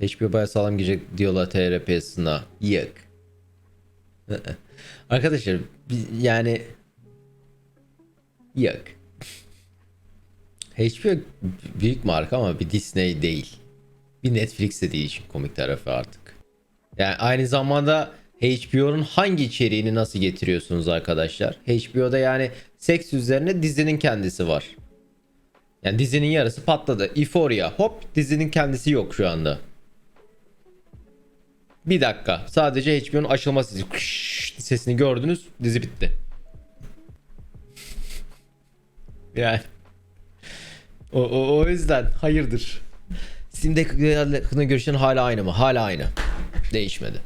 HBO bayağı sağlam gidecek diyorlar TR piyasasına. Yok. Arkadaşlar yani yok. HBO büyük marka ama bir Disney değil. Bir Netflix de değil işin komik tarafı artık. Yani aynı zamanda HBO'nun hangi içeriğini nasıl getiriyorsunuz arkadaşlar? HBO'da yani seks üzerine dizinin kendisi var. Yani dizinin yarısı patladı. Euphoria hop dizinin kendisi yok şu anda. Bir dakika. Sadece HBO'nun açılma sesi. Sesini gördünüz. Dizi bitti. Yani. O, o, o yüzden hayırdır. Steam'deki hakkında görüşlerin hala aynı mı? Hala aynı. Değişmedi.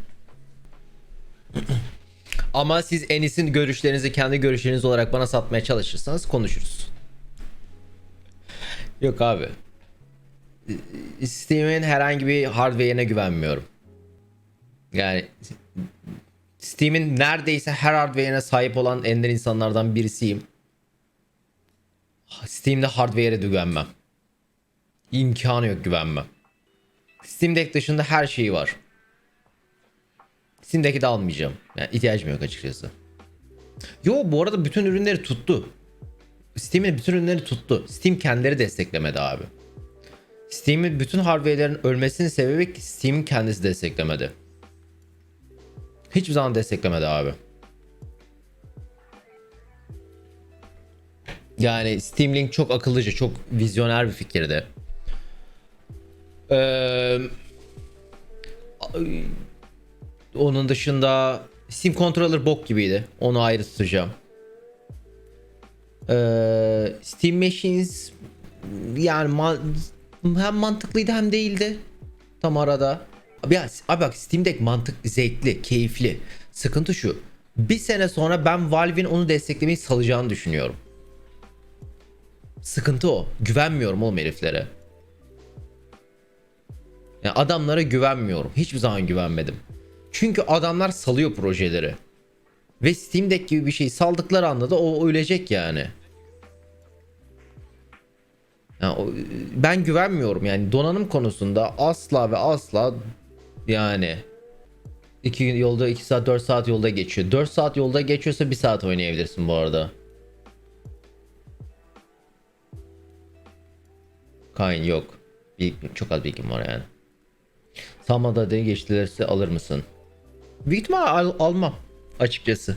Ama siz Enis'in görüşlerinizi kendi görüşleriniz olarak bana satmaya çalışırsanız konuşuruz. Yok abi. Steam'in herhangi bir hardware'ine güvenmiyorum. Yani Steam'in neredeyse her hardware'ine sahip olan ender insanlardan birisiyim. Steam'de hardware'e de güvenmem. İmkanı yok güvenmem. Steam Deck dışında her şeyi var. Steam Deck'i de almayacağım. Yani ihtiyacım yok açıkçası. Yo bu arada bütün ürünleri tuttu. Steam'in bütün ürünleri tuttu. Steam kendileri desteklemedi abi. Steam'in bütün hardware'lerin ölmesinin sebebi Steam'in kendisi desteklemedi. Hiçbir zaman desteklemedi abi. Yani Steam Link çok akıllıca, çok vizyoner bir fikirdi. Ee, onun dışında Steam Controller bok gibiydi. Onu ayrı tutacağım. Ee, Steam Machines yani ma- hem mantıklıydı hem değildi. Tam arada. Abi, abi bak Steam Deck mantık zevkli, keyifli. Sıkıntı şu. Bir sene sonra ben Valve'in onu desteklemeyi salacağını düşünüyorum. Sıkıntı o. Güvenmiyorum oğlum heriflere. Yani adamlara güvenmiyorum. Hiçbir zaman güvenmedim. Çünkü adamlar salıyor projeleri. Ve Steam Deck gibi bir şey saldıkları anda da o ölecek yani. Yani ben güvenmiyorum yani donanım konusunda asla ve asla yani iki yolda 2 saat 4 saat yolda geçiyor. 4 saat yolda geçiyorsa 1 saat oynayabilirsin bu arada. Kain yok. Bir, çok az bilgim var yani. Samada adayı geçtilerse alır mısın? Büyük ihtimal al- almam açıkçası.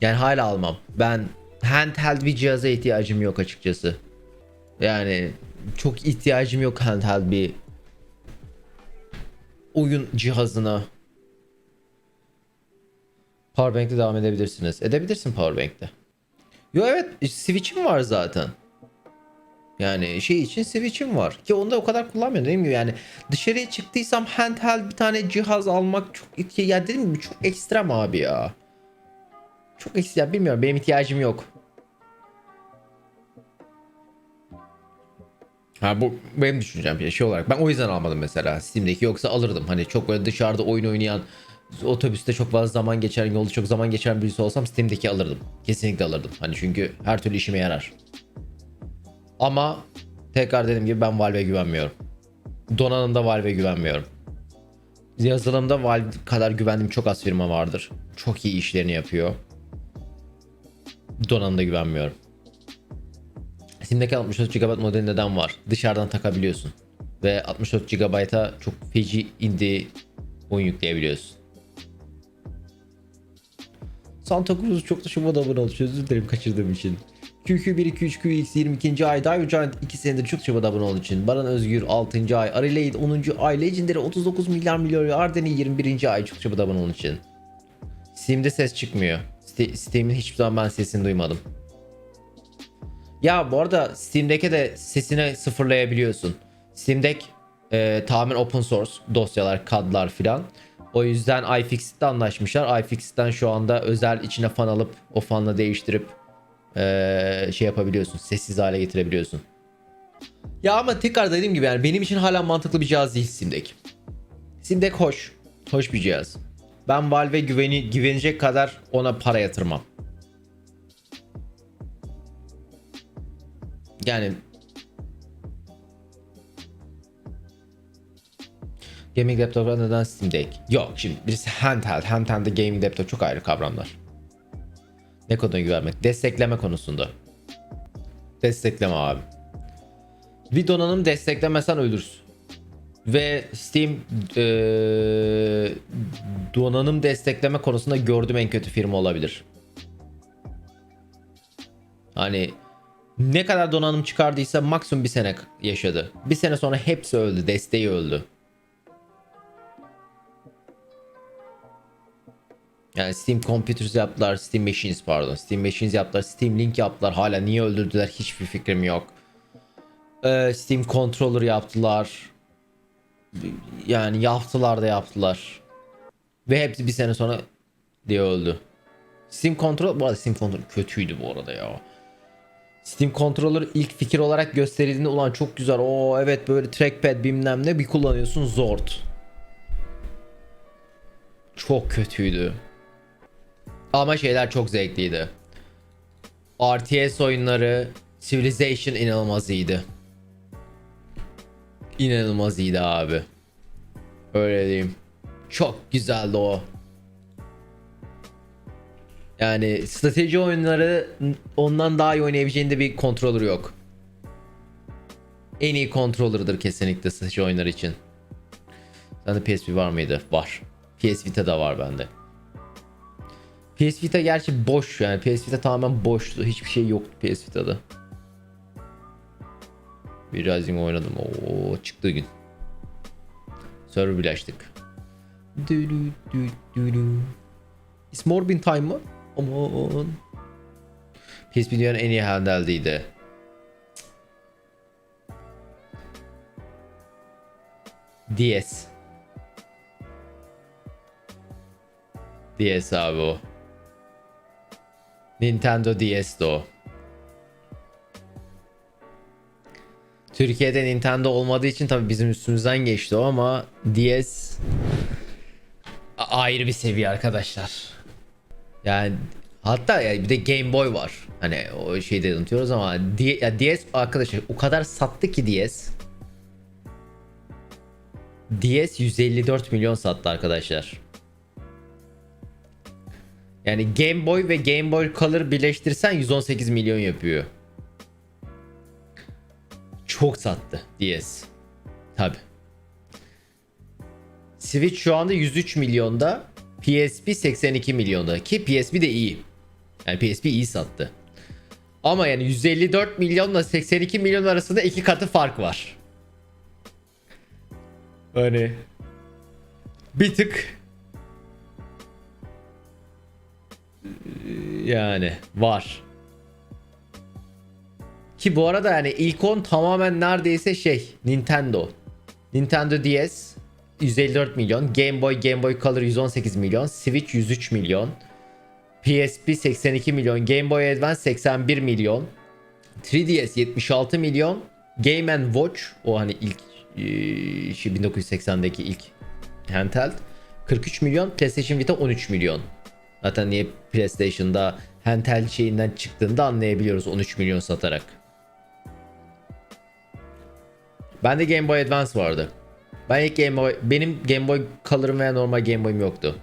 Yani hala almam. Ben handheld bir cihaza ihtiyacım yok açıkçası. Yani çok ihtiyacım yok handheld bir oyun cihazına. Powerbank'te devam edebilirsiniz. Edebilirsin Powerbank'te. Yo evet Switch'im var zaten. Yani şey için Switch'im var. Ki onu da o kadar kullanmıyorum dediğim gibi yani dışarıya çıktıysam handheld bir tane cihaz almak çok ihtiya- ya dedim gibi çok ekstrem abi ya. Çok ekstrem bilmiyorum benim ihtiyacım yok. Ha bu benim düşüncem bir şey olarak. Ben o yüzden almadım mesela Steam'deki yoksa alırdım. Hani çok böyle dışarıda oyun oynayan otobüste çok fazla zaman geçen yolda çok zaman geçen birisi olsam Steam'deki alırdım. Kesinlikle alırdım. Hani çünkü her türlü işime yarar. Ama tekrar dediğim gibi ben Valve'e güvenmiyorum. Donanımda Valve'e güvenmiyorum. Yazılımda Valve kadar güvendiğim çok az firma vardır. Çok iyi işlerini yapıyor. Donanımda güvenmiyorum. Steam'deki 64 GB modeli neden var? Dışarıdan takabiliyorsun. Ve 64 GB'a çok feci indie oyun yükleyebiliyorsun. Santa Cruz çok da şumada abone olmuş. Özür dilerim kaçırdığım için. QQ123 QX 22. ay Dive Giant 2 senedir çok çabuk abone olduğu için. Baran Özgür 6. ay. Arelade 10. ay. Legendary 39 milyar milyon. Ardeni 21. ay çok çabuk abone olduğu için. Steam'de ses çıkmıyor. Ste- Steam'in hiçbir zaman ben sesini duymadım. Ya bu arada Steam'deki de sesini sıfırlayabiliyorsun. Steam Deck e, tamamen open source dosyalar, kadlar filan. O yüzden iFixit'le anlaşmışlar. iFixit'ten şu anda özel içine fan alıp o fanla değiştirip e, şey yapabiliyorsun. Sessiz hale getirebiliyorsun. Ya ama tekrar dediğim gibi yani benim için hala mantıklı bir cihaz değil Steam Deck. Steam Deck hoş. Hoş bir cihaz. Ben Valve güveni, güvenecek kadar ona para yatırmam. Yani Gaming laptoplar neden Steam Deck? Yok şimdi birisi handheld. Handheld de gaming laptop çok ayrı kavramlar. Ne konuda güvenmek? Destekleme konusunda. Destekleme abi. Bir donanım desteklemesen ölürsün. Ve Steam eee, donanım destekleme konusunda gördüğüm en kötü firma olabilir. Hani ne kadar donanım çıkardıysa maksimum bir sene yaşadı. Bir sene sonra hepsi öldü. Desteği öldü. Yani Steam Computers yaptılar, Steam Machines pardon. Steam Machines yaptılar, Steam Link yaptılar. Hala niye öldürdüler hiçbir fikrim yok. Ee, Steam Controller yaptılar. Yani yaptılar da yaptılar. Ve hepsi bir sene sonra diye öldü. Steam Controller, bu arada Steam Controller kötüydü bu arada ya. Steam Controller ilk fikir olarak gösterildiğinde ulan çok güzel. O evet böyle trackpad bilmem ne bir kullanıyorsun zort. Çok kötüydü. Ama şeyler çok zevkliydi. RTS oyunları, Civilization inanılmaz iyiydi. İnanılmaz iyiydi abi. Öyle diyeyim. Çok güzeldi o. Yani strateji oyunları ondan daha iyi oynayabileceğinde bir controller yok. En iyi controller'dır kesinlikle strateji oyunları için. Sende PSP var mıydı? Var. PS Vita'da var bende. PS Vita gerçi boş yani. PS Vita tamamen boştu. Hiçbir şey yoktu PS Vita'da. Bir Rising oynadım. Oo çıktığı gün. Server bile açtık. Dü. Is Morbin Time mı? Aman. PSP dünyanın en iyi handheld'iydi. DS. DS abi o. Nintendo DS'di o. Türkiye'de Nintendo olmadığı için tabii bizim üstümüzden geçti o ama DS ayrı bir seviye arkadaşlar. Yani hatta ya bir de Game Boy var. Hani o şeyi de unutuyoruz ama DS arkadaşlar o kadar sattı ki DS. DS 154 milyon sattı arkadaşlar. Yani Game Boy ve Game Boy Color birleştirsen 118 milyon yapıyor. Çok sattı DS. Tabi. Switch şu anda 103 milyonda. PSP 82 milyonda ki PSP de iyi. Yani PSP iyi sattı. Ama yani 154 milyonla 82 milyon arasında iki katı fark var. Hani bir tık yani var. Ki bu arada yani ilk 10 tamamen neredeyse şey Nintendo. Nintendo DS 154 milyon, Game Boy, Game Boy Color 118 milyon, Switch 103 milyon, PSP 82 milyon, Game Boy Advance 81 milyon, 3DS 76 milyon, Game and Watch o hani ilk e, şey 1980'deki ilk handheld 43 milyon, PlayStation Vita 13 milyon. Zaten niye PlayStation'da handheld şeyinden çıktığını da anlayabiliyoruz 13 milyon satarak. Bende Game Boy Advance vardı. Ben ilk Game Boy, benim Game Boy Color'ım veya normal Game Boy'um yoktu.